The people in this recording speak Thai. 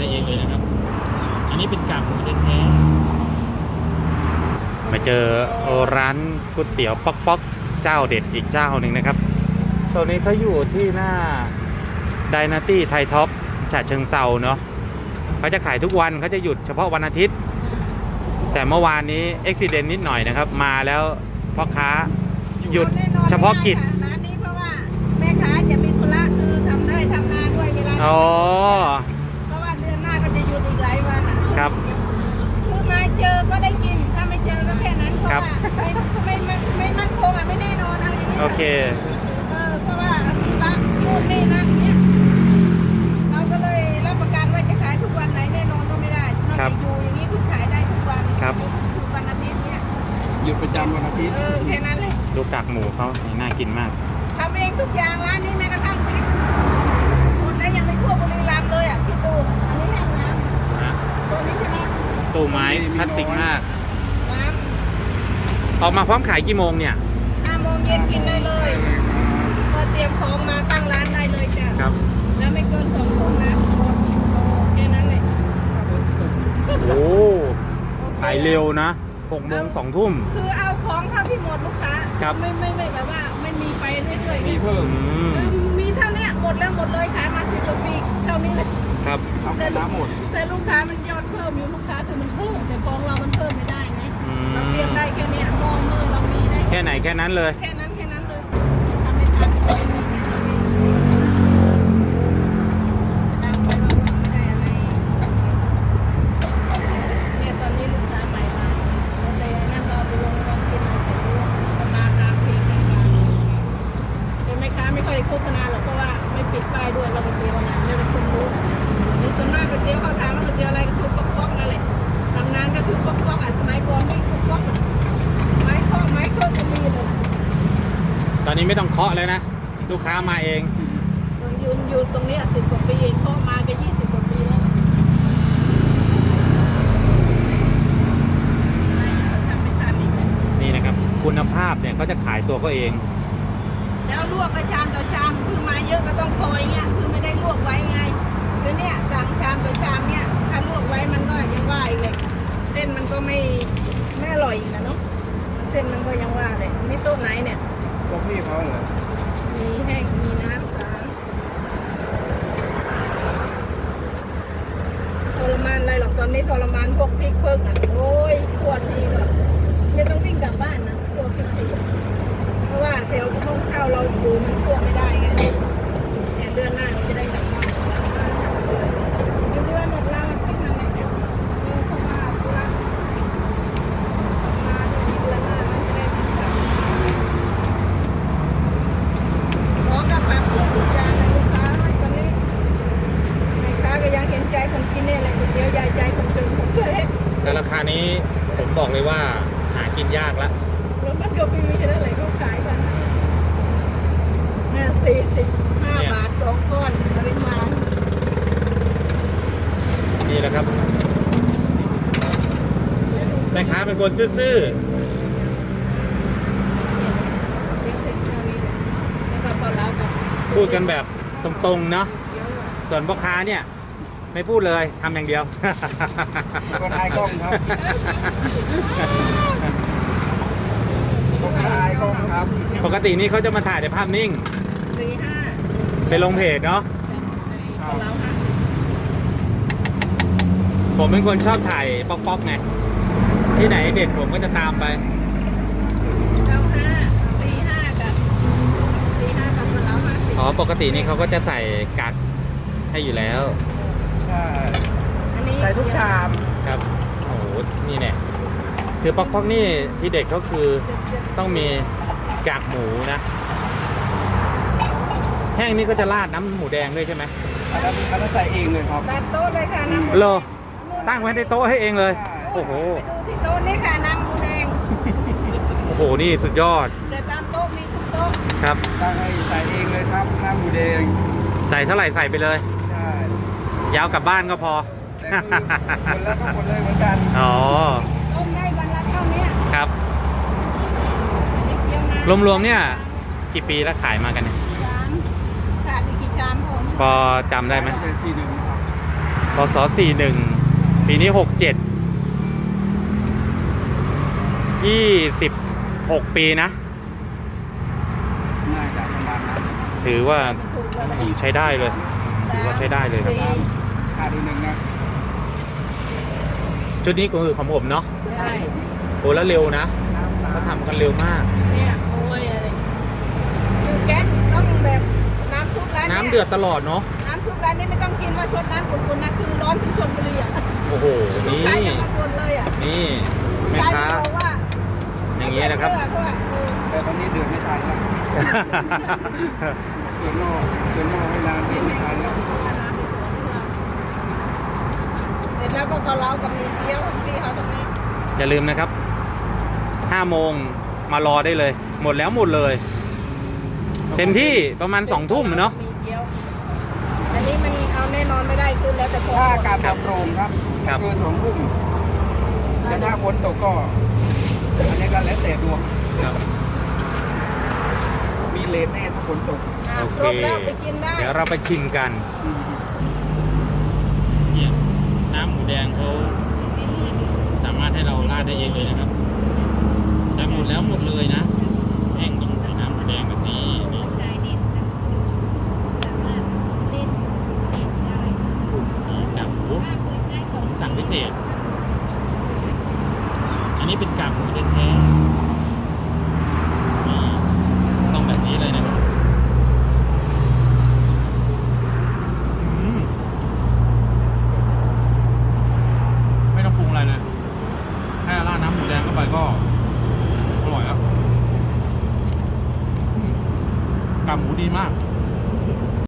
ได้เองเลยนะครับ อันนี้เป็นกากหมูแท้ๆมาเจอร้านก๋วยเตี๋ยวป๊อกป๊อกเจ้าเด็ดอีกเจ้าหนึ่งนะครับตัวนี้เขาอยู่ที่หน้าด y นาตี้ไทท็อปฉะเชิงเซาเนาะเขาจะขายทุกวันเขาจะหยุดเฉพาะวันอาทิตย์ แต่เมื่อวานนี้อุบิเหตุนิดหน่อยนะครับ มาแล้วพ่อค้าหยุดแน่นอนเฉพาะกิจไม่ได้ค่ะร้านนี้เพราะว่าแม่ค้าจะมีธุระคือทำได้ทำนาด้วยเวลาอ๋อ ครับ คือมาเจอก็ได้กิน ถ้าไม่เจอก็แค่นั้นเพราะครับว่าไม่ไม่ไม่ไม่มั่นคงอะไม่แน่นอนอะไรอย่างเงี้ยโอเคเออเพราะว่าธุระนู่นนี่นั่นเนี่ยเราก็เลยรับประกันว่าจะขายทุกวันไหนแน่นอนก็ไม่ได้นอกครัจาบกอยู่อย่างนี้คือขายได้ทุกวันครับ ทุกวันอาทิตย์เนี่ยหยุดประจำวันอาทิตย์ เออแค่นั้นเลย ดูกากหมูเขานี่น่ากินมาก ทำเองทุกอย่างร้านนี้แม้กระทั่งพริกหมดแล้วยังไม่ทั่วบุรีรัมย์เลยอะคิดดูอันนี้แห้งน้ำตัวนี้ใช่ไหม ตู้ไม้คลาสสิกมาก น้ออกมาพร้อมขายกี่โมงเนี่ยำห้าโมงเย็นกินได้เลย พอเตรียมของมาตั้งร้านได้เลยจ้ะ ครับ แล้วไม่เกินสองถุงนะแค่นั้นเลยโอ้ขายเร็วนะหกโมงสองทุ่ม คือเอาของเท่าที่หมดลูกค้าครับ ไม่ไม่ไม่แบบว่าไม่มีไปเรื่อยๆมีเพิ่ม อืม คือมีเท่าเนี้ยหมดแล้วหมดเลยขายมา ครับทำเป็นน้ำหมดแต่ลูกค้ามันยอดเพิ่มอยู่ลูกค้าคือมันเพิ่มแต่ของเรามันเพิ่มไม่ได้ไงอืมเราเตรียมได้แค่เนี้ยมองมือเรามีได้แค่ไหนแค่นั้นเลย แค่นั้นแค่นั้นเลยทำไม่ทันเลยแค่นั้นเองดังไปเราก็ไม่ได้อะไรเนี่ยตอนนี้ลูกค้าใหม่มาเลยนั่นเราไปลงกันกินแต่รู้มาตามเพลงกันมาเป็นแม่ค้าไม่ค่อยได้โฆษณาหรอกเพราะว่าไม่ปิดป้ายด้วยเราก็เตียวนะไม่เป็นคนรู้ใน ส่วนมากก๋วยเตี๋ยวเขาถามว่าก๋วยเตี๋ยวอะไรก็คือป๊อกๆนั่นแหละตำนานก็คือป๊อกๆอะสมัยก่อนไม่ป๊อกๆไม้ข้อไม้เครื่องก็มีเลยตอนนี้ไม่ต้องเคาะแล้วนะ ลูกค้ามาเอง ยืนอยู่ตรงนี้สิบกว่าปีเองเข้ามาก็ยี่สิบกว่าปีแล้วทำไม่ทันอีกเลยนี่นะครับ คุณภาพเนี่ยเขาจะขายตัวเขาเอง แล้วลวกก็ชามต่อชามคือมาเยอะก็ต้องคอยเงี้ยคือไม่ได้ลวกไว้ไง คือเนี่ยสั่งชามต่อชามเนี่ยถ้าลวกไว้มันก็ยังว่าอีกเลยเส้นมันก็ไม่ไม่อร่อยอีกแล้วเนาะเส้นมันก็ยังว่าเลยนี่โต๊ะไหนเนี่ยพวกพี่เขาเหรอมีแห้งมีน้ำสามทรมานอะไรหรอกตอนนี้ทรมานพวกพริกเพิกอะโอ้ยขวดทีก็ไม่ต้องวิ่งกลับบ้านนะพวกพริกทีอะเพราะว่าแถวห้องเช่าเราอยู่มันพวกไม่ได้ไงเนี่ยเดือนหน้าเราจะได้กลับบ้านเดือนหมดแล้วมันพริกมันอะไรเนี่ยเออเข้ามาธุระมาเดือนหน้ามันจะได้กลับบ้าน ขอกับปรับทุกอย่างเลยลูกค้าตอนนี้แม่ค้าก็ยังเห็นใจคน กินเนี่ยแหละก๋วยเตี๋ยวยายใจคนจนผมเคยแต่ราคานี้ผมบอกเลยว่าหากินยากละรถมันก็มีแค่นั้นแหละก็ขายกันเนี่ยสี่สิบห้าบาทสองก้อนปริมาณนี่แหละครับแม่ค้าเป็นคนซื่อเลี้ยงเสร็จเท่านี้แหละแล้วก็พอแล้วกับๆพูดกันแบบตรงๆเนาะเดี๋ยวส่วนพ่อค้าเนี่ย ไม่พูดเลยทำอย่างเดียวคนอายกล้องครับคนอายกล้องครับ ปกตินี่เขาจะมาถ่ายแต่ภาพนิ่งสี่ห้าไปลงเพจเนาะพอแล้วห้าสิบผมเป็นคนชอบถ่ายป๊อกๆไง ที่ไหนเด็ดผมก็จะตามไปเก้าห้าสี่ห้ากับสี่ห้ากับพอแล้วห้าสิบอ๋อปกตินี่เขาก็จะใส่กักให้อยู่แล้ว ใช่อันนี้ใส่ทุกชามครับโอ้โหนี่เนี่ยคือป๊อกๆนี่ที่เด็ดเขาคือต้องมีกากหมูนะ แห้งนี่ก็จะราดน้ำหมูแดงด้วยใช่ไหมอันนั้นอันนั้นใส่เองเลยครับตัดโต๊ะเลยค่ะน้ำโลตั้งไว้ในโต๊ะให้เองเลยใช่โอ้โหไปดูที่โต๊ะนี่ค่ะน้ำหมูแดงโอ้โหนี่สุดยอดแต่ตามโต๊ะมีทุกโต๊ะครับตั้งให้ใส่เองเลยครับน้ำหมูแดงใส่เท่าไหร่ใส่ไปเลยใช่ ยาวกลับบ้านก็พอแต่คือคนละก็คนเลยเหมือนกันอ๋อต้มได้วันละเท่าเนี้ยครับอันนี้เคี่ยวน้ำรวมๆเนี่ย กี่ปีแล้วขายมากันเนี่ยชามขาดอีกกี่ชามผมพอจำได้ไหมเป็นสีหนึ่งครับพศสี่หนึ่งปีนี้หกเจ็ดยี่สิบหกปีนะ น่าจะประมาณนั้นถือว่าไม่ถูกแล้วนะใช้ได้เลย ถือว่าใช้ได้เลยครับสี่ค่าที่หนึ่งนะชุดนี้ก็คือของผมเนาะใช่โอ้แล้วเร็วนะเขาทำกันเร็วมาก เนี่ยโอ้ยอะไรคือแก๊สต้องแบบน้ำซุปร้านน้ำยเดือดตลอดเนาะน้ำซุปร้านนี้ไม่ต้องกินว่าซดน้ำขุ่นๆนะคือร้อนถึงชนบุรีอะโอ้โหนี่ใจจะมาคนเลยอะนี่แม่ใจค้าบอกว่าอย่างนี้นะครับเชื่อด้วยเออแต่ตอนนี้เดือดไม่ทันแล้ว เดือดนอกเดือดนอกเวลาเดือดไม่ทันแล้วเสร็จแล้วก็เกาเหลากับหมีเกี๊ยวพี่เขาตรงนี้อย่าลืมนะครับ5โมงมารอได้เลย หมดแล้วหมดเลย เต็มที่ประมาณ2ทุ่มเนาะหมีเกี๊ยวอันนี้มันเอาแน่นอนไม่ได้คือแล้วแต่คนถ้าอากาศปลอดโปร่งครับครับ เกินสองทุ่มแต่ถ้าฝนตกก็อันนี้ก็แล้วแต่ดวงครับมี เลนแน่ถ้าฝนตกอ่โอเคเดี๋ยวเราไปชิมกัน เนี่ยน้ำหมูแดงเขาสามารถให้เราราดได้เองเลยนะครับ แต่หมดแล้วหมดเลยนะแห้งต้องใส่น้ำหมูแดงแบบนี้กากหมูสั่งพิเศษ อันนี้เป็นกากหมูแท้ ดีมาก